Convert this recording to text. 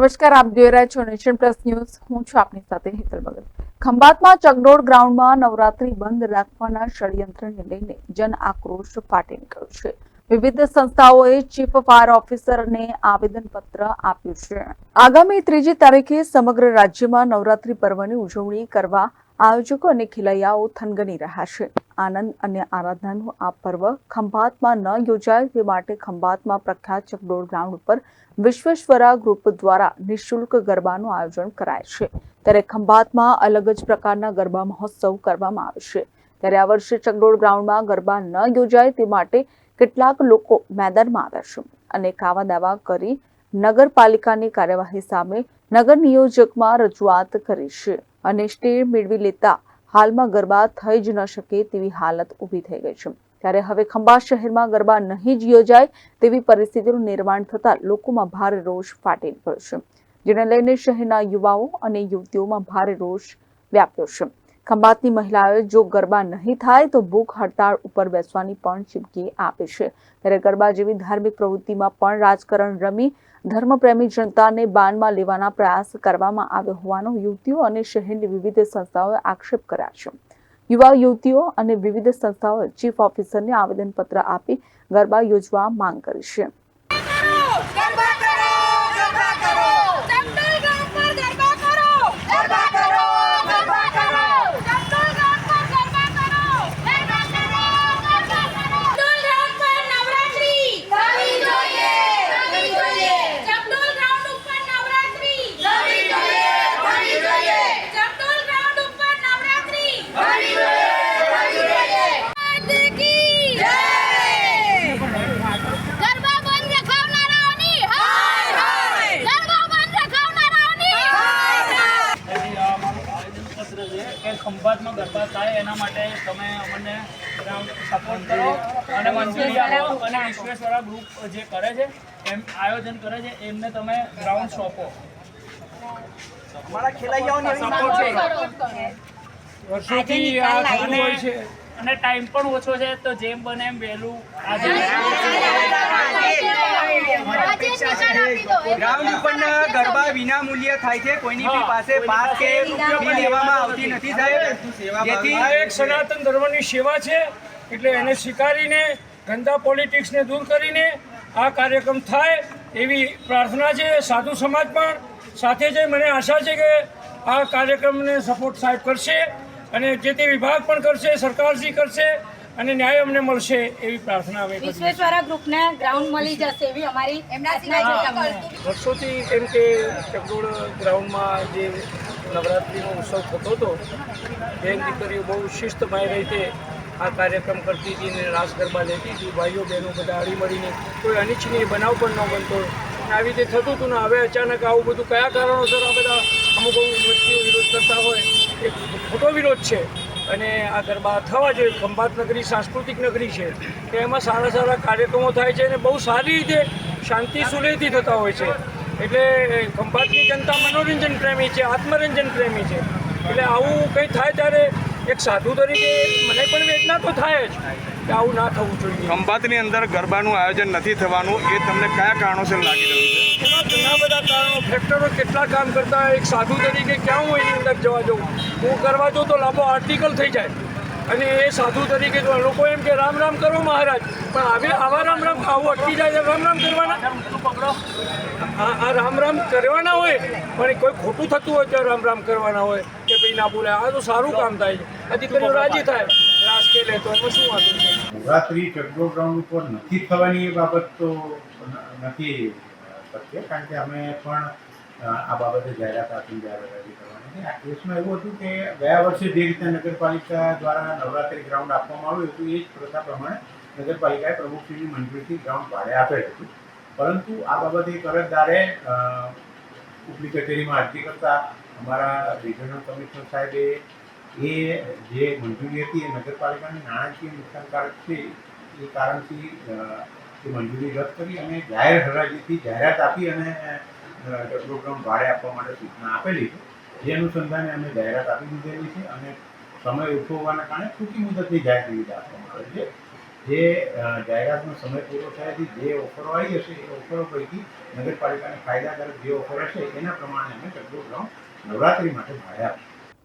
નમસ્કાર, આપ જોઈ રહ્યા છો નેશન પ્લસ ન્યૂઝ. હું છું આપની સાથે હેતલ ભગત ખંભાતમાં ચગડોળ ગ્રાઉન્ડમાં નવરાત્રી બંધ રાખવાના ષડયંત્રને લઈને જન આક્રોશ ફાટી નીકળ્યો છે. વિવિધ સંસ્થાઓએ ચીફ ફાયર ઓફિસરને આવેદનપત્ર આપ્યું છે. આગામી ત્રીજી તારીખે સમગ્ર રાજ્યમાં નવરાત્રી પર્વની ઉજવણી કરવા આયોજકો અને ખેલૈયાઓ થનગની રહ્યા છે. આનંદ અને આરાધનાનું આ પર્વ ખંભાતમાં ન યોજાય તે માટે ખંભાતમાં પ્રખ્યાત ચકડોળ ગ્રાઉન્ડ ઉપર વિશ્વેશ્વરા ગ્રુપ દ્વારા નિઃશુલ્ક ગરબાનું આયોજન કરાય છે. ત્યારે ખંભાતમાં અલગ જ પ્રકારના ગરબા મહોત્સવ કરવામાં આવે છે. ત્યારે આ વર્ષે ચકડોળ ગ્રાઉન્ડમાં ગરબા ન યોજાય તે માટે કેટલાક લોકો મેદાનમાં આવ્યા છે અને કાવા દાવા કરી નગરપાલિકાની કાર્યવાહી સામે નગર નિયોજકમાં રજૂઆત કરી છે. અને સ્ટેર મેળવી લેતા હાલમાં ગરબા થઈ જ ન શકે તેવી હાલત ઊભી થઈ ગઈ છે. ત્યારે હવે ખંભાત શહેરમાં ગરબા નહીં જ યોજાય તેવી પરિસ્થિતિનું નિર્માણ થતાં લોકોમાં ભારે રોષ ફાટી નીકળ્યો છે, જેને લઈને શહેરના યુવાઓ અને યુવતીઓમાં ભારે રોષ વ્યાપ્યો છે. ખંભાતની મહિલાઓએ જો ગરબા નહીં થાય તો ભૂખ હડતાળ ઉપર બેસવાની પણ ચીમકી આપે છે. ત્યારે ગરબા જેવી ધાર્મિક પ્રવૃત્તિમાં પણ રાજકારણ રમી ધર્મપ્રેમી જનતાને બાનમાં લેવાના પ્રયાસ કરવામાં આવ્યો હોવાનો યુવતીઓ અને શહેરની વિવિધ સંસ્થાઓએ આક્ષેપ કર્યા છે. યુવા યુવતીઓ અને વિવિધ સંસ્થાઓએ ચીફ ઓફિસરને આવેદનપત્ર આપી ગરબા યોજવા માંગ કરી છે ગરબા કરો ગરબા કરો ચંદલ ગ્રાઉન્ડ પર ગરબા કરો ગરબા કરો ગરબા કરો ચંદલ ગ્રાઉન્ડ પર ગરબા કરો ગરબા કરો ગરબા કરો ચંદલ ગ્રાઉન્ડ પર નવરાત્રી થવી જોઈએ થવી જોઈએ ચંદલ ગ્રાઉન્ડ ઉપર નવરાત્રી થવી જોઈએ થવી જોઈએ ચંદલ ગ્રાઉન્ડ ઉપર નવરાત્રી થવી જોઈએ થવી જોઈએ કી જય ગરબા બંધ રખાવનારાઓની હાય હાય ગરબા બંધ રખાવનારાઓની હાય હાય એવી આ અમારું આવેદનપત્ર છે કે ગરબા થાય એના માટે તમે અમને સપોર્ટ કરો અને મંજૂરી આપો અને વિશ્વેશ્વરા ગ્રુપ જે કરે છે એમ આયોજન કરે છે એમને તમે ગ્રાઉન્ડ સોંપો. અમારા ખેલૈયાઓને એવી છે? વર્ષોથી આ હોય છે. અને ટાઈમ પણ ઓછો છે તો જેમ બને એમ વહેલું આજે ગ્રાઉન્ડ ઉપરના ગરબા વિના મૂલ્ય થાય છે. કોઈની બી પાસે પાસ કે ફી લેવામાં આવતી નથી. સાહેબ. જેથી આ એક સનાતન ધર્મની સેવા છે. એટલે એને સ્વીકારીને ગંદા પોલિટિક્સને દૂર કરીને આ કાર્યક્રમ થાય એવી પ્રાર્થના છે સાધુ સમાજ પણ. સાથે છે મને આશા છે કે આ કાર્યક્રમને સપોર્ટ સાહેબ કરશે અને જે તે વિભાગ પણ કરશે સરકારશ્રી કરશે. અને ન્યાય અમને મળશે એવી પ્રાર્થના અમે વિશ્વેશ્વરા ગ્રુપને ગ્રાઉન્ડ મળી જશે એવી અમારી એમના વર્ષોથી એમ કે ચકડોળ ગ્રાઉન્ડમાં જે નવરાત્રિનો ઉત્સવ થતો હતો બેન દીકરીઓ બહુ શિસ્તમય રીતે આ કાર્યક્રમ કરતી હતી ને રાસ ગરબા લેતી હતી. ભાઈઓ બહેનો બધા હળી મળીને કોઈ અનિચ્છનીય બનાવ પણ ન બનતો. અને આવી રીતે થતું હતું ને હવે અચાનક આવું બધું કયા કારણોસર આ બધા અમુક અમુક વ્યક્તિઓ વિરોધ કરતા હોય એ ખોટો વિરોધ છે. અને આ ગરબા થવા જોઈએ. ખંભાત નગરી સાંસ્કૃતિક નગરી છે. કે એમાં સારા સારા કાર્યક્રમો થાય છે અને બહુ સારી રીતે શાંતિ સુલેથી થતા હોય છે. એટલે ખંભાતની જનતા મનોરંજન પ્રેમી છે, આત્મરંજન પ્રેમી છે. એટલે આવું કંઈ થાય ત્યારે એક સાધુ તરીકે મને પણ વેદના તો થાય જ. કે આવું ના થવું જોઈએ. ખંભાતની અંદર ગરબાનું આયોજન નથી થવાનું એ તમને કયા કારણોસર લાગી રહ્યું છે? ઘણા બધા કારણો. ફેક્ટરો કેટલા કામ કરતા હોય એક સાધુ તરીકે ક્યાં હું એની અંદર જવા જાઉં? હું કરવા જાઉં તો લાંબો આર્ટિકલ થઈ જાય. અને એ સાધુ તરીકે જો લોકો એમ કે રામ રામ કરો મહારાજ. પણ આવે આવા રામ રામ આવું અટકી જાય તો રામ રામ કરવાના? આ આ રામ રામ કરવાના હોય પણ કોઈ ખોટું થતું હોય તો રામ રામ કરવાના હોય કે ભાઈ ના બોલે આ તો સારું કામ થાય છે. આ દીકરીઓ રાજી થાય. કે લે શું વાંધો નવરાત્રી ચકડોળ ગ્રાઉન્ડ ઉપર નથી થવાની એ બાબત તો નથી શક્ય, કારણ કે અમે પણ આ બાબતે જાહેરાત આપીને જાહેરાત કરવાની આ કેસમાં એવું હતું કે ગયા વર્ષે જે રીતે નગરપાલિકા દ્વારા નવરાત્રી ગ્રાઉન્ડ આપવામાં આવ્યું હતું, એ જ પ્રથા પ્રમાણે નગરપાલિકાએ પ્રમુખશ્રીની મંજૂરીથી ગ્રાઉન્ડ ભાડે આપેલ હતું. પરંતુ આ બાબતે અરજદારે ઉપલી કચેરીમાં અરજી કરતા અમારા રિજનલ કમિશનર સાહેબે એ જે મંજૂરી હતી એ નગરપાલિકાની નાણાકીય નુકસાનકારક છે, એ કારણથી એ મંજૂરી રદ કરી અને જાહેર હરાજીથી જાહેરાત આપી અને પ્રોગ્રામ ભાડે આપવા માટે સૂચના આપેલી છે. જે અનુસંધાને અમે જાહેરાત આપી દીધેલી છે અને સમય હોવાના કારણે ટૂંકી મુદતની જાહેર સુવિધા આપવામાં આવે છે. જે જાહેરાતનો સમય પૂરો થયાથી જે ઓફરો આવી હશે, એ ઓફરો પૈકી નગરપાલિકાને ફાયદાકારક જે ઓફર હશે, એના પ્રમાણે અમે ચક્રો ગ્રાઉન્ડ નવરાત્રિ માટે ભાડે આપીશું.